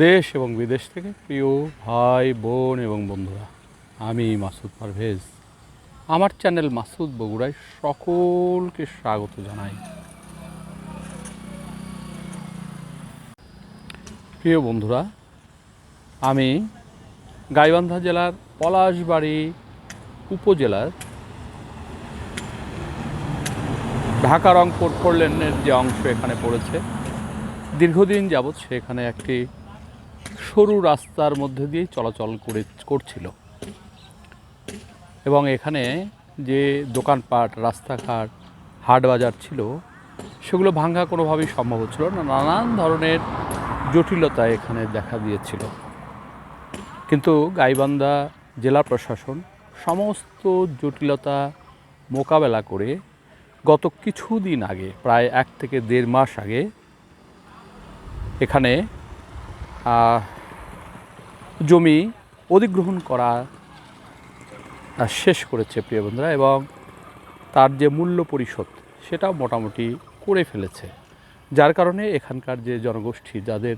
দেশ এবং বিদেশ থেকে প্রিয় ভাই, বোন এবং বন্ধুরা, আমি মাসুদ পারভেজ। আমার চ্যানেল মাসুদ বগুড়ায় সকলকে স্বাগত জানাই। প্রিয় বন্ধুরা, আমি গাইবান্ধা জেলার পলাশবাড়ি উপজেলার ঢাকা রংপুর ফোর লেনের যে অংশ এখানে পড়েছে, দীর্ঘদিন যাবৎ সেখানে একটি সরু রাস্তার মধ্যে দিয়ে চলাচল করে, করছিল। এবং এখানে যে দোকানপাট, রাস্তাঘাট হাট বাজার ছিল, সেগুলো ভাঙ্গা কোনোভাবেই সম্ভব হচ্ছিল না। নানান ধরনের জটিলতা এখানে দেখা দিয়েছিল। কিন্তু গাইবান্ধা জেলা প্রশাসন সমস্ত জটিলতা মোকাবেলা করে গত কিছুদিন আগে, প্রায় এক থেকে দেড় মাস আগে, এখানে জমি অধিগ্রহণ করা শেষ করেছে প্রিয় বন্ধুরা এবং তার যে মূল্য পরিশোধ সেটাও মোটামুটি করে ফেলেছে। যার কারণে এখানকার যে জনগোষ্ঠী, যাদের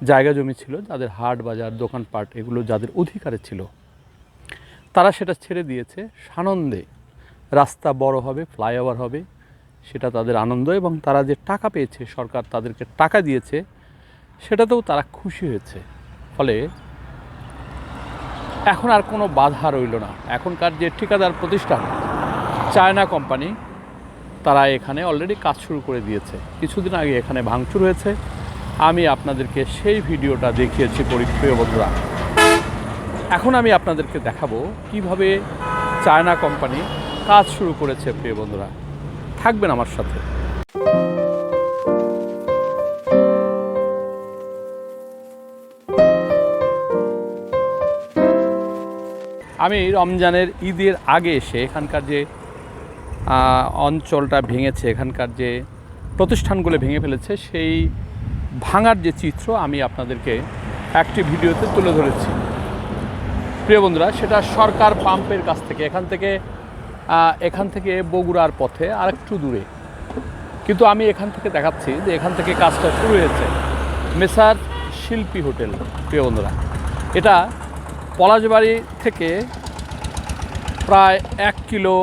জায়গা জমি ছিল, যাদের হাট বাজার, দোকানপাট এগুলো যাদের অধিকারে ছিল, তারা সেটা ছেড়ে দিয়েছে। সানন্দে রাস্তা বড় হবে, ফ্লাইওভার হবে, সেটা তাদের আনন্দ এবং তারা যে টাকা পেয়েছে, সরকার তাদেরকে টাকা দিয়েছে সেটাতেও তারা খুশি হয়েছে। ফলে এখন আর কোনো বাধা রইল না। এখনকার যে ঠিকাদার প্রতিষ্ঠান, চায়না কোম্পানি, তারা এখানে অলরেডি কাজ শুরু করে দিয়েছে। কিছুদিন আগে এখানে ভাঙচুর হয়েছে। আমি আপনাদেরকে সেই ভিডিওটা দেখিয়েছি পরিপ্রিয় বন্ধুরা। এখন আমি আপনাদেরকে দেখাবো কীভাবে চায়না কোম্পানি কাজ শুরু করেছে প্রিয় বন্ধুরা। থাকবেন আমার সাথে। আমি রমজানের ঈদের আগে এসে এখানকার যে অঞ্চলটা ভেঙেছে, এখানকার যে প্রতিষ্ঠানগুলো ভেঙে ফেলেছে, সেই ভাঙার যে চিত্র আমি আপনাদেরকে একটি ভিডিওতে তুলে ধরেছি। প্রিয় বন্ধুরা, সেটা সরকার পাম্পের কাছ থেকে, এখান থেকে এখান থেকে বগুড়ার পথে আরেকটু দূরে। কিন্তু আমি এখান থেকে দেখাচ্ছি যে এখান থেকে কাজটা শুরু হয়েছে মেসার শিল্পী হোটেল, প্রিয় বন্ধুরা। এটা পলাশবাড়ি থেকে প্রায় এক কিলো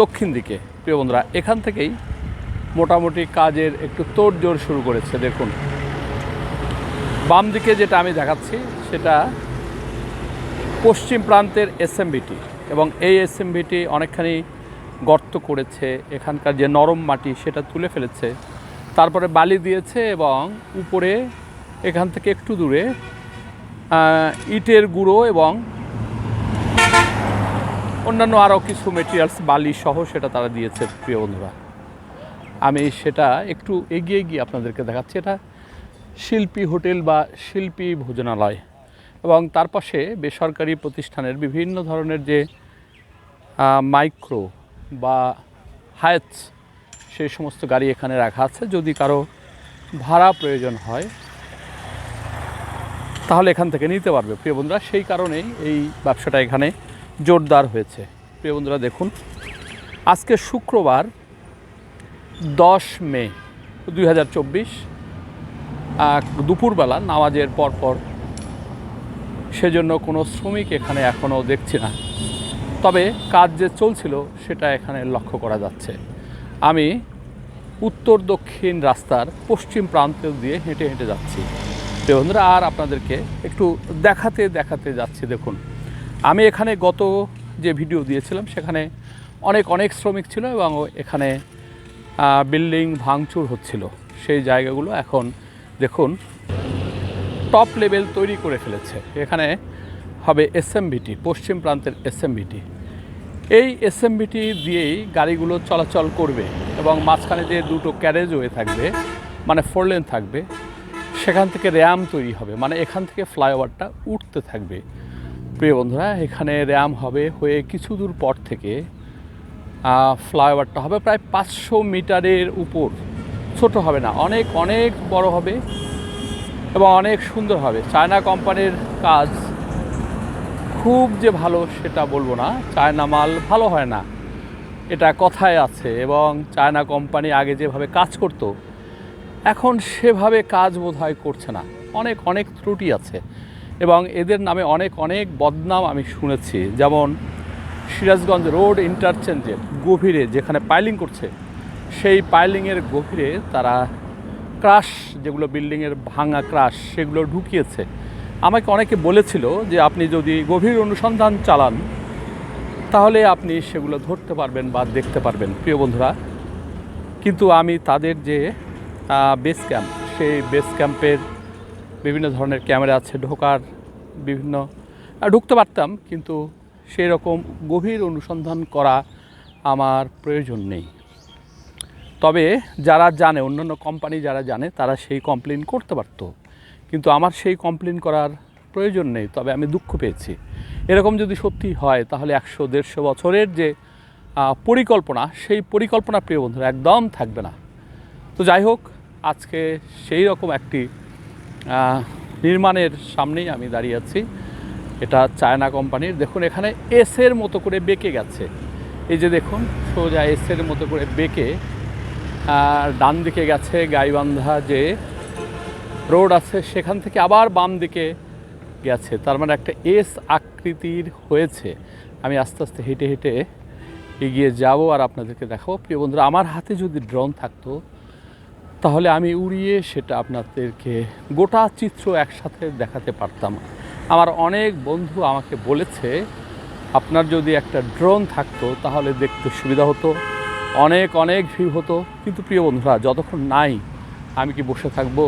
দক্ষিণ দিকে। প্রিয় বন্ধুরা, এখান থেকেই মোটামুটি কাজের একটু তোড়জোড় শুরু করেছে, দেখুন। বাম দিকে যেটা আমি দেখাচ্ছি, সেটা পশ্চিম প্রান্তের এসএমবিটি এবং এই এসএমবিটি অনেকখানি গর্ত করেছে, এখানকার যে নরম মাটি সেটা তুলে ফেলেছে, তারপরে বালি দিয়েছে এবং উপরে এখান থেকে একটু দূরে ইটের গুঁড়ো এবং অন্যান্য আরও কিছু মেটেরিয়ালস বালি সহ সেটা তারা দিয়েছে প্রিয় বন্ধুরা। আমি সেটা একটু এগিয়ে গিয়ে আপনাদেরকে দেখাচ্ছি। এটা শিল্পী হোটেল বা শিল্পী ভোজনালয় এবং তার পাশে বেসরকারি প্রতিষ্ঠানের বিভিন্ন ধরনের যে মাইক্রো বা হায়াতস সেই সমস্ত গাড়ি এখানে রাখা আছে। যদি কারও ভাড়া প্রয়োজন হয় তাহলে এখান থেকে নিতে পারবে। প্রিয় বন্ধুরা, সেই কারণেই এই ব্যবসাটা এখানে জোরদার হয়েছে। প্রিয় বন্ধুরা, দেখুন, আজকে শুক্রবার দশ মে দুই হাজার চব্বিশ দুপুরবেলা নামাজের পরপর সেজন্য কোনো শ্রমিক এখানে এখনও দেখছি না। তবে কাজ যে চলছিল সেটা এখানে লক্ষ্য করা যাচ্ছে। আমি উত্তর দক্ষিণ রাস্তার পশ্চিম প্রান্ত দিয়ে হেঁটে হেঁটে যাচ্ছি। তো বন্ধুরা, আর আপনাদেরকে একটু দেখাতে দেখাতে যাচ্ছি, দেখুন। আমি এখানে গত যে ভিডিও দিয়েছিলাম, সেখানে অনেক অনেক শ্রমিক ছিল এবং এখানে বিল্ডিং ভাঙচুর হচ্ছিল। সেই জায়গাগুলো এখন, দেখুন, টপ লেভেল তৈরি করে ফেলেছে। এখানে হবে এসএমবিটি, পশ্চিম প্রান্তের এসএমবিটি। এই এসএমবিটি দিয়েই গাড়িগুলো চলাচল করবে এবং মাঝখানে যে দুটো ক্যারেজ হয়ে থাকবে মানে ফোর লেন থাকবে। সেখান থেকে র্যাম তৈরি হবে। মানে এখান থেকে ফ্লাইওভারটা উঠতে থাকবে। প্রিয় বন্ধুরা, এখানে র্যাম হবে হয়ে কিছু দূর পর থেকে ফ্লাইওভারটা হবে প্রায় পাঁচশো মিটারের উপর। ছোট হবে না, অনেক অনেক বড় হবে এবং অনেক সুন্দর হবে। চায়না কোম্পানির কাজ খুব যে ভালো সেটা বলব না, চায়না মাল ভালো হয় না। এটা কথায় আছে এবং চায়না কোম্পানি আগে যেভাবে কাজ করতো এখন সেভাবে কাজ বোধহয় করছে না। অনেক অনেক ত্রুটি আছে এবং এদের নামে অনেক অনেক বদনাম আমি শুনেছি। যেমন সিরাজগঞ্জ রোড ইন্টারচেঞ্জের গভীরে যেখানে পাইলিং করছে, সেই পাইলিংয়ের গভীরে তারা ক্রাশ, যেগুলো বিল্ডিংয়ের ভাঙা ক্রাশ, সেগুলো ঢুকিয়েছে। আমাকে অনেকে বলেছিল যে আপনি যদি গভীর অনুসন্ধান চালান, তাহলে আপনি সেগুলো ধরতে পারবেন বা দেখতে পারবেন, প্রিয় বন্ধুরা। কিন্তু আমি তাদের যে বেস ক্যাম্প সেই বেস ক্যাম্পের বিভিন্ন ধরনের ক্যামেরা আছে, ঢোকার বিভিন্ন ঢুকতে পারতাম, কিন্তু সেই রকম গভীর অনুসন্ধান করা আমার প্রয়োজন নেই। তবে যারা জানে, অন্যান্য কোম্পানি যারা জানে, তারা সেই কমপ্লেন করতে পারতো। কিন্তু আমার সেই কমপ্লেন করার প্রয়োজন নেই, তবে আমি দুঃখ পেয়েছি। এরকম যদি সত্যি হয়, তাহলে একশো দেড়শো বছরের যে পরিকল্পনা, সেই পরিকল্পনা, প্রিয় বন্ধুরা, একদম থাকবে না। তো যাই হোক আজকে সেই রকম একটি নির্মাণের সামনেই আমি দাঁড়িয়ে আছি। এটা চায়না কোম্পানির। দেখুন, এখানে এসের মতো করে বেঁকে গেছে। এই যে দেখুন, সোজা এসের মতো করে বেঁকে ডান দিকে গেছে গাইবান্ধা যে রোড আছে, সেখান থেকে আবার বাম দিকে গেছে। তার মানে একটা এস আকৃতির হয়েছে। আমি আস্তে আস্তে হেঁটে হেঁটে এগিয়ে যাব আর আপনাদেরকে দেখাবো। প্রিয় বন্ধুরা, আমার হাতে যদি ড্রোন থাকতো তাহলে আমি উড়িয়ে সেটা আপনাদেরকে গোটা চিত্র একসাথে দেখাতে পারতাম। আমার অনেক বন্ধু আমাকে বলেছে, আপনার যদি একটা ড্রোন থাকতো, তাহলে দেখতে সুবিধা হতো, অনেক অনেক ভিউ হতো। কিন্তু প্রিয় বন্ধুরা, যতক্ষণ নাই, আমি কি বসে থাকব?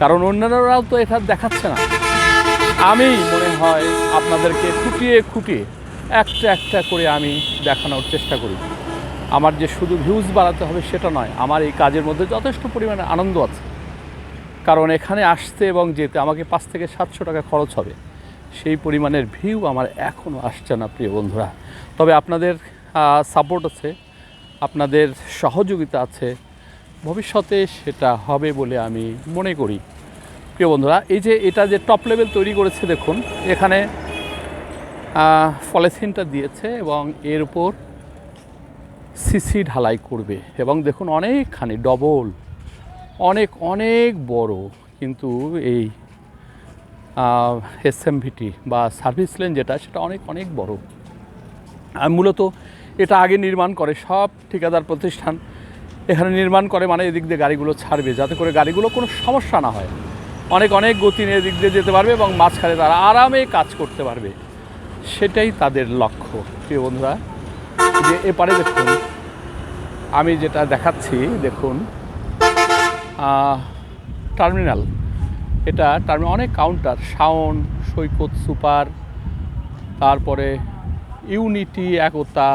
কারণ অন্যান্যরাও তো এটা দেখাচ্ছে না। আমি মনে হয় আপনাদেরকে খুঁটিয়ে খুঁটিয়ে একটা একটা করে আমি দেখানোর চেষ্টা করি। আমার যে শুধু ভিউজ বাড়াতে হবে সেটা নয়, আমার এই কাজের মধ্যে যথেষ্ট পরিমাণে আনন্দ আছে। কারণ এখানে আসতে এবং যেতে আমাকে পাঁচ থেকে সাতশো টাকা খরচ হবে। সেই পরিমাণের ভিউ আমার এখনও আসছে না, প্রিয় বন্ধুরা। তবে আপনাদের সাপোর্ট আছে, আপনাদের সহযোগিতা আছে। ভবিষ্যতে সেটা হবে বলে আমি মনে করি। প্রিয় বন্ধুরা, এই যে এটা যে টপ লেভেল তৈরি করেছে, দেখুন, এখানে পলিথিনটা দিয়েছে এবং এর উপর সিসি ঢালাই করবে এবং দেখুন অনেকখানি ডবল অনেক অনেক বড় কিন্তু এই এসএমভিটি বা সার্ভিস লেন যেটা, সেটা অনেক অনেক বড়। আর মূলত এটা আগে নির্মাণ করে সব ঠিকাদার প্রতিষ্ঠান। এখানে নির্মাণ করে মানে এদিক দিয়ে গাড়িগুলো ছাড়বে, যাতে করে গাড়িগুলো কোনো সমস্যা না হয়। অনেক অনেক গতি নিয়ে এদিক দিয়ে যেতে পারবে এবং মাঝখানে তারা আরামে কাজ করতে পারবে। সেটাই তাদের লক্ষ্য। প্রিয় বন্ধুরা, যে এপারে দেখুন আমি যেটা দেখাচ্ছি, দেখুন টার্মিনাল। এটা টার্মিনাল অনেক কাউন্টার শাওন, সৈকত সুপার, তারপরে unity, Ekota,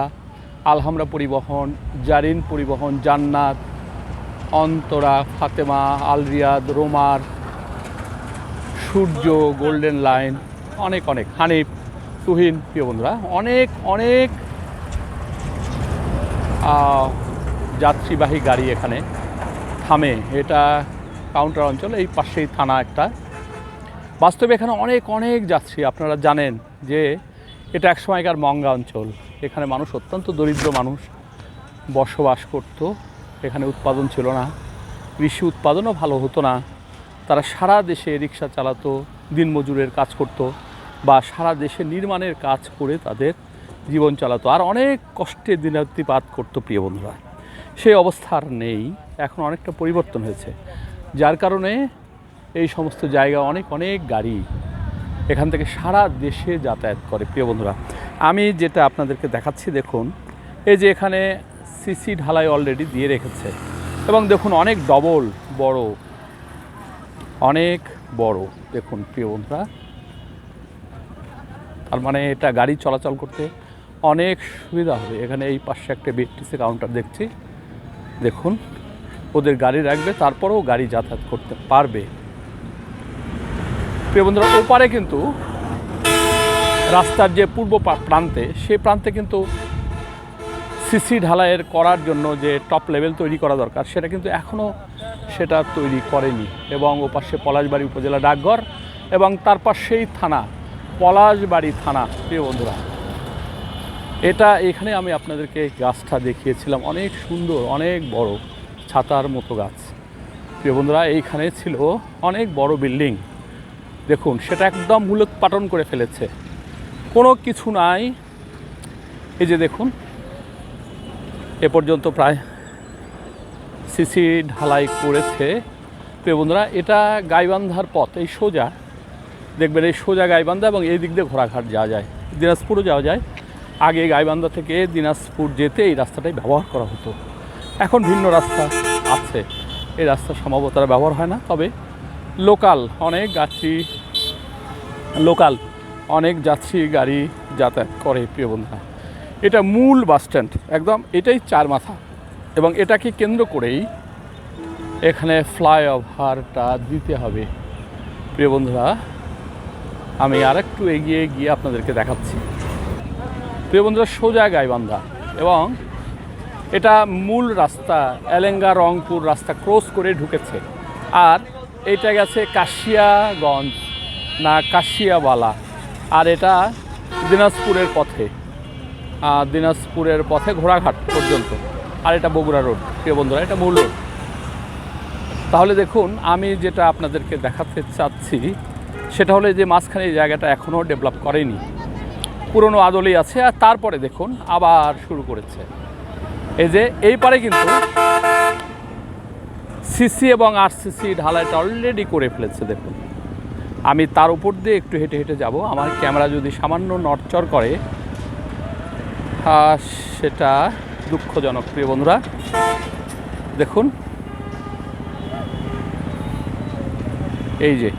Alhamra Paribahan, Zarin Paribahan, Jannat, Antara, Fatema, Alriyad, Romar, Surya, golden line, অনেক অনেক। হানিফ, তুহিন, প্রিয় বন্ধুরা, অনেক অনেক যাত্রীবাহী গাড়ি এখানে থামে। এটা কাউন্টার অঞ্চল, এই পাশেই থানা একটা। বাস্তবে এখানে অনেক অনেক যাত্রী, আপনারা জানেন যে এটা এক সময়কার মঙ্গা অঞ্চল। এখানে মানুষ অত্যন্ত দরিদ্র মানুষ বসবাস করত। এখানে উৎপাদন ছিল না। কৃষি উৎপাদনও ভালো হতো না। তারা সারা দেশে রিক্সা চালাতো, দিনমজুরের কাজ করত বা সারা দেশে নির্মাণের কাজ করে তাদের জীবন চালাতো। আর অনেক কষ্টে দিনাতিপাত করতো প্রিয় বন্ধুরা। সেই অবস্থা আর নেই। এখন অনেকটা পরিবর্তন হয়েছে। যার কারণে এই সমস্ত জায়গা অনেক অনেক গাড়ি এখান থেকে সারা দেশে যাতায়াত করে। প্রিয় বন্ধুরা, আমি যেটা আপনাদেরকে দেখাচ্ছি, দেখুন, এই যে এখানে সিসি ঢালাই অলরেডি দিয়ে রেখেছে। এবং দেখুন, অনেক ডবল বড়, অনেক বড়। দেখুন, প্রিয় বন্ধুরা, তার মানে এটা গাড়ি চলাচল করতে অনেক সুবিধা হবে। এখানে এই পাশে একটা বিটিসি কাউন্টার দেখছি। দেখুন, ওদের গাড়ি রাখবে, তারপরেও গাড়ি যাতায়াত করতে পারবে। প্রিয় বন্ধুরা, ওপারে কিন্তু রাস্তার যে পূর্ব প্রান্তে, সে প্রান্তে কিন্তু সিসি ঢালাইয়ের করার জন্য যে টপ লেভেল তৈরি করা দরকার, সেটা কিন্তু এখনও সেটা তৈরি করেনি। এবং ও পাশে পলাশবাড়ি উপজেলা ডাকঘর এবং তার পাশেই থানা, পলাশবাড়ি থানা, প্রিয় বন্ধুরা। এটা এখানে আমি আপনাদেরকে গাছটা দেখিয়েছিলাম। অনেক সুন্দর, অনেক বড় ছাতার মতো গাছ। প্রিয় বন্ধুরা, এইখানে ছিল অনেক বড় বিল্ডিং। দেখুন, সেটা একদম মূলত পাটন করে ফেলেছে। কোনো কিছু নাই। এই যে দেখুন, এ পর্যন্ত প্রায় সিসি ঢালাই করেছে। প্রিয় বন্ধুরা, এটা গাইবান্ধার পথ, এই সোজা। দেখবেন এই সোজা গাইবান্ধা এবং এই দিক দিয়ে ঘোড়াঘাট যাওয়া যায়। দিনাজপুরও যাওয়া যায়। আগে গাইবান্ধা থেকে দিনাজপুর যেতে এই রাস্তাটাই ব্যবহার করা হতো। এখন ভিন্ন রাস্তা আছে। এই রাস্তা সম্ভবত আর ব্যবহার হয় না। তবে লোকাল অনেক যাত্রী, লোকাল অনেক যাত্রী গাড়ি যাতায়াত করে প্রিয় বন্ধুরা। এটা মূল বাস স্ট্যান্ড। একদম এটাই চার মাথা। এবং এটাকে কেন্দ্র করেই এখানে ফ্লাইওভারটা দিতে হবে। প্রিয় বন্ধুরা, আমি আরেকটু এগিয়ে গিয়ে আপনাদেরকে দেখাচ্ছি। প্রিয় বন্ধুরা, সোজা গাইবান্ধা এবং এটা মূল রাস্তা, এলেঙ্গা, রংপুর রাস্তা ক্রস করে ঢুকেছে। আর এটা গেছে কাশিয়াগঞ্জ, না কাশিয়াওয়ালা। আর এটা দিনাজপুরের পথে দিনাজপুরের পথে ঘোড়াঘাট পর্যন্ত। আর এটা বগুড়া রোড, প্রিয় বন্ধুরা, এটা মূল রোড। তাহলে দেখুন, আমি যেটা আপনাদেরকে দেখাতে চাচ্ছি, সেটা হলো যে মাঝখানে এই জায়গাটা এখনও ডেভেলপ করেনি। পুরনো আদলেই আছে, আর তারপরে দেখুন আবার শুরু করেছে। এই যে, এই পারে কিন্তু সিসি এবং আরসিসি ঢালাইটা অলরেডি করে ফেলেছে, দেখুন। আমি তার উপর দিয়ে একটু হেঁটে হেঁটে যাব। আমার ক্যামেরা যদি সামান্য নড়চড় করে সেটা দুঃখজনক, প্রিয় বন্ধুরা। দেখুন। এই যে,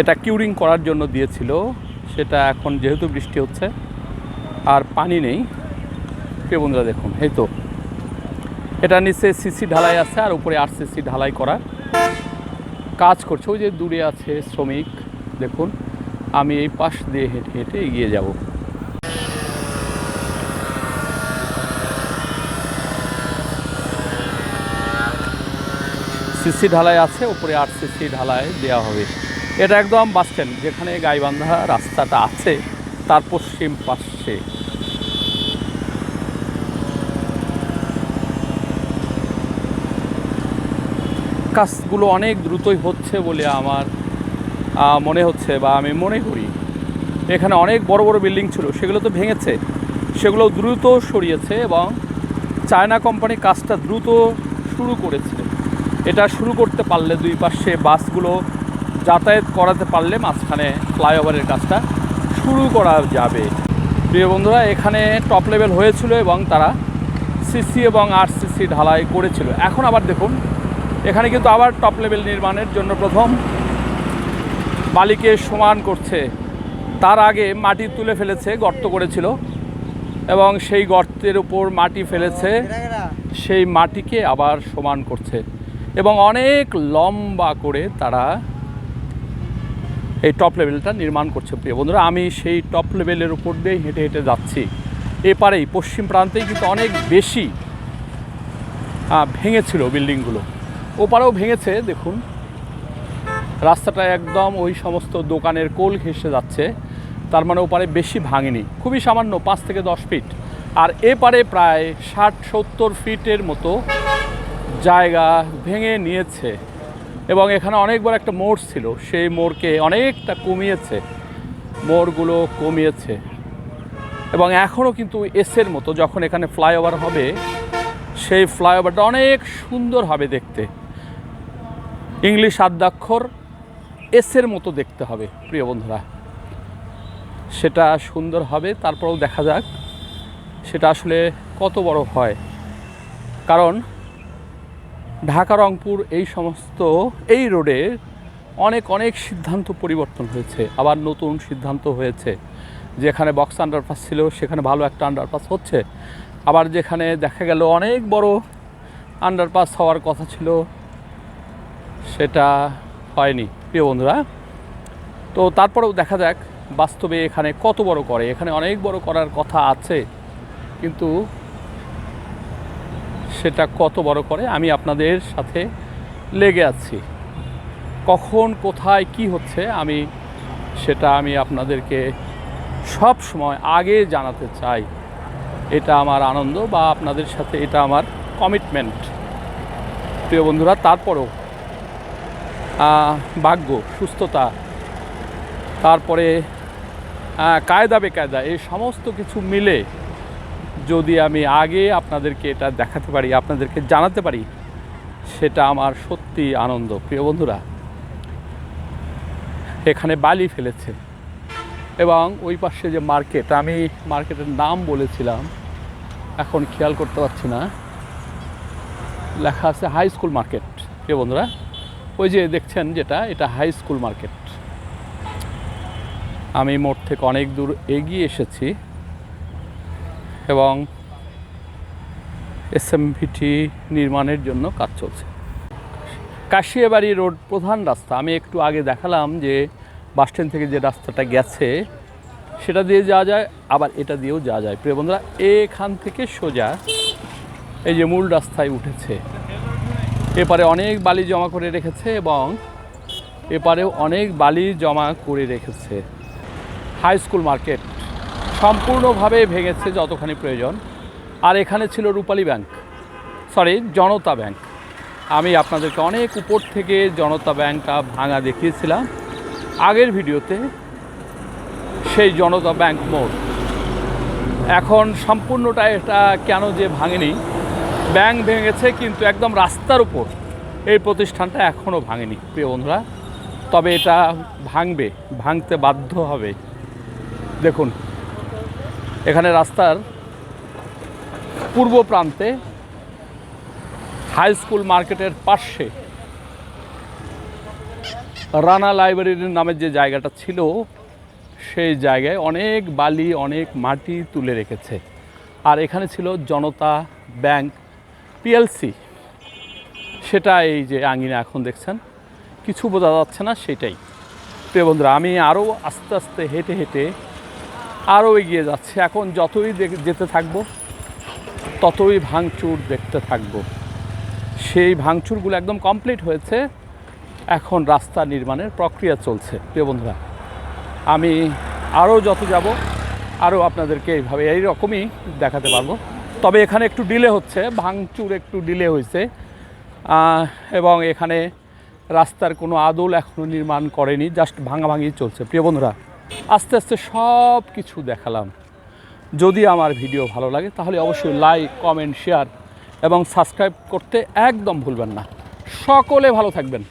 এটা কিউরিং করার জন্য দিয়েছিল সেটা এখন যেহেতু বৃষ্টি হচ্ছে, আর পানি নেই, প্রিয় বন্ধুরা দেখুন, এই তো। এটা নিচে সিসি ঢালাই আছে, আর উপরে আর সিসি ঢালাই করা। কাজ করছে, ওই যে দূরে আছে শ্রমিক, দেখুন, আমি এই পাশ দিয়ে হেঁটে হেঁটে এগিয়ে যাব। সিসি ঢালাই আছে, উপরে আর সিসি ঢালাই দেওয়া হবে। এটা একদম বাস স্ট্যান্ড যেখানে গাইবান্ধা রাস্তাটা আছে, তার পশ্চিম পাশে। কাজগুলো অনেক দ্রুতই হচ্ছে বলে আমার মনে হচ্ছে বা আমি মনে করি। এখানে অনেক বড় বড় বিল্ডিং ছিল, সেগুলো তো ভেঙেছে। সেগুলো দ্রুত সরিয়েছে এবং চায়না কোম্পানি কাজটা দ্রুত শুরু করেছে। এটা শুরু করতে পারলে দুই পাশে বাসগুলো যাতায়াত করাতে পারলে মাঝখানে ফ্লাইওভারের কাজটা শুরু করা যাবে। প্রিয় বন্ধুরা, এখানে টপ লেভেল হয়েছিল এবং তারা সিসি এবং আর সিসি ঢালাই করেছিল। এখন আবার দেখুন, এখানে কিন্তু আবার টপ লেভেল নির্মাণের জন্য প্রথম বালিকে সমান করছে। তার আগে মাটি তুলে ফেলেছে, গর্ত করেছিল এবং সেই গর্তের উপর মাটি ফেলেছে, সেই মাটিকে আবার সমান করছে এবং অনেক লম্বা করে তারা এই টপ লেভেলটা নির্মাণ করছে প্রিয় বন্ধুরা। আমি সেই টপ লেভেলের উপর দিয়ে হেঁটে হেঁটে যাচ্ছি। এপারেই, পশ্চিম প্রান্তেই কিন্তু অনেক বেশি ভেঙেছিল বিল্ডিংগুলো ওপারেও ভেঙেছে, দেখুন। রাস্তাটা একদম ওই সমস্ত দোকানের কোল ঘেসে যাচ্ছে। তার মানে ওপারে বেশি ভাঙেনি। খুবই সামান্য, পাঁচ থেকে দশ ফিট আর এপারে প্রায় ষাট সত্তর ফিটের মতো জায়গা ভেঙে নিয়েছে। এবং এখানে অনেক বড় একটা মোড় ছিল। সেই মোড়কে অনেকটা কমিয়েছে। মোড়গুলো কমিয়েছে। এবং এখনও কিন্তু এসের মতো যখন এখানে ফ্লাইওভার হবে, সেই ফ্লাইওভারটা অনেক সুন্দর হবে দেখতে। ইংলিশ আদ্যাক্ষর এসের মতো দেখতে হবে, প্রিয় বন্ধুরা। সেটা সুন্দর হবে, তারপরেও দেখা যাক। সেটা আসলে কত বড় হয়। কারণ ঢাকা, রংপুর এই সমস্ত এই রোডে অনেক অনেক সিদ্ধান্ত পরিবর্তন হয়েছে। আবার নতুন সিদ্ধান্ত হয়েছে। যেখানে বক্স আন্ডারপাস ছিল, সেখানে ভালো একটা আন্ডারপাস হচ্ছে। আবার যেখানে দেখা গেল অনেক বড় আন্ডারপাস হওয়ার কথা ছিল, সেটা হয়নি। প্রিয় বন্ধুরা, তো তারপরেও দেখা যাক বাস্তবে এখানে কত বড় করে। এখানে অনেক বড় করার কথা আছে, কিন্তু সেটা কত বড় করে আমি আপনাদের সাথে লেগে আছি। কখন, কোথায়, কি হচ্ছে আমি সেটা আমি আপনাদেরকে সব সময় আগে জানাতে চাই। এটা আমার আনন্দ বা আপনাদের সাথে এটা আমার কমিটমেন্ট প্রিয় বন্ধুরা, তারপরেও ভাগ্য, সুস্থতা, তারপরে কায়দা বেকায়দা এই সমস্ত কিছু মিলে যদি আমি আগে আপনাদেরকে এটা দেখাতে পারি, আপনাদেরকে জানাতে পারি, সেটা আমার সত্যি আনন্দ। প্রিয় বন্ধুরা, এখানে বালি ফেলেছে এবং ওই পাশে যে মার্কেট, আমি মার্কেটের নাম বলেছিলাম, এখন খেয়াল করতে পারছি না। লেখা আছে হাই স্কুল মার্কেট। প্রিয় বন্ধুরা, ওই যে দেখছেন যেটা, এটা হাই স্কুল মার্কেট। আমি মোড় থেকে অনেক দূর এগিয়ে এসেছি। এবং এসএমভিটি নির্মাণের জন্য কাজ চলছে। কাশিয়াবাড়ি রোড প্রধান রাস্তা। আমি একটু আগে দেখালাম যে বাস স্ট্যান্ড থেকে যে রাস্তাটা গেছে, সেটা দিয়ে যাওয়া যায়, আবার এটা দিয়েও যাওয়া যায়। প্রিয় বন্ধুরা, এখান থেকে সোজা এই যে মূল রাস্তায় উঠেছে। এপারে অনেক বালি জমা করে রেখেছে এবং এপারেও অনেক বালি জমা করে রেখেছে। High school market. সম্পূর্ণভাবে ভেঙেছে যতখানি প্রয়োজন। আর এখানে ছিল Rupali bank. Sorry Janata bank. আমি আপনাদেরকে অনেক উপর থেকে জনতা ব্যাংকটা ভাঙা দেখিয়েছিলাম। আগের ভিডিওতে সেই জনতা ব্যাংক মোড়। এখন সম্পূর্ণটা এটা কেন যে ভাঙেনি? ব্যাংক ভেঙেছে কিন্তু একদম রাস্তার উপর এই প্রতিষ্ঠানটা এখনও ভাঙেনি। প্রিয় বন্ধুরা, তবে এটা ভাঙবে, ভাঙতে বাধ্য হবে। দেখুন এখানে রাস্তার পূর্ব প্রান্তে হাই স্কুল মার্কেটের পাশে রানা লাইব্রেরির নামের যে জায়গাটা ছিল, সেই জায়গায় অনেক বালি, অনেক মাটি তুলে রেখেছে। আর এখানে ছিল জনতা ব্যাংক পিএলসি সেটা এই যে আঙিনা এখন দেখছেন, কিছু বোঝা যাচ্ছে না, সেটাই। প্রিয় বন্ধুরা, আমি আরও আস্তে আস্তে হেঁটে হেঁটে আরও এগিয়ে যাচ্ছে। এখন যতই যেতে থাকব, ততই ভাঙচুর দেখতে থাকব। সেই ভাঙচুরগুলো একদম কমপ্লিট হয়েছে। এখন রাস্তা নির্মাণের প্রক্রিয়া চলছে। প্রিয় বন্ধুরা, আমি আরও যত যাব, আরও আপনাদেরকে এইভাবে এই রকমই দেখাতে পারব। তবে এখানে একটু ডিলে হচ্ছে, ভাঙচুর একটু ডিলে হয়েছে। এবং এখানে রাস্তার কোনো আদল এখনও নির্মাণ করেনি জাস্ট ভাঙা ভাঙাভাঙি চলছে। প্রিয় বন্ধুরা আস্তে আস্তে সব কিছু দেখালাম। যদি আমার ভিডিও ভালো লাগে, তাহলে অবশ্যই লাইক কমেন্ট শেয়ার এবং সাবস্ক্রাইব করতে একদম ভুলবেন না। সকলে ভালো থাকবেন।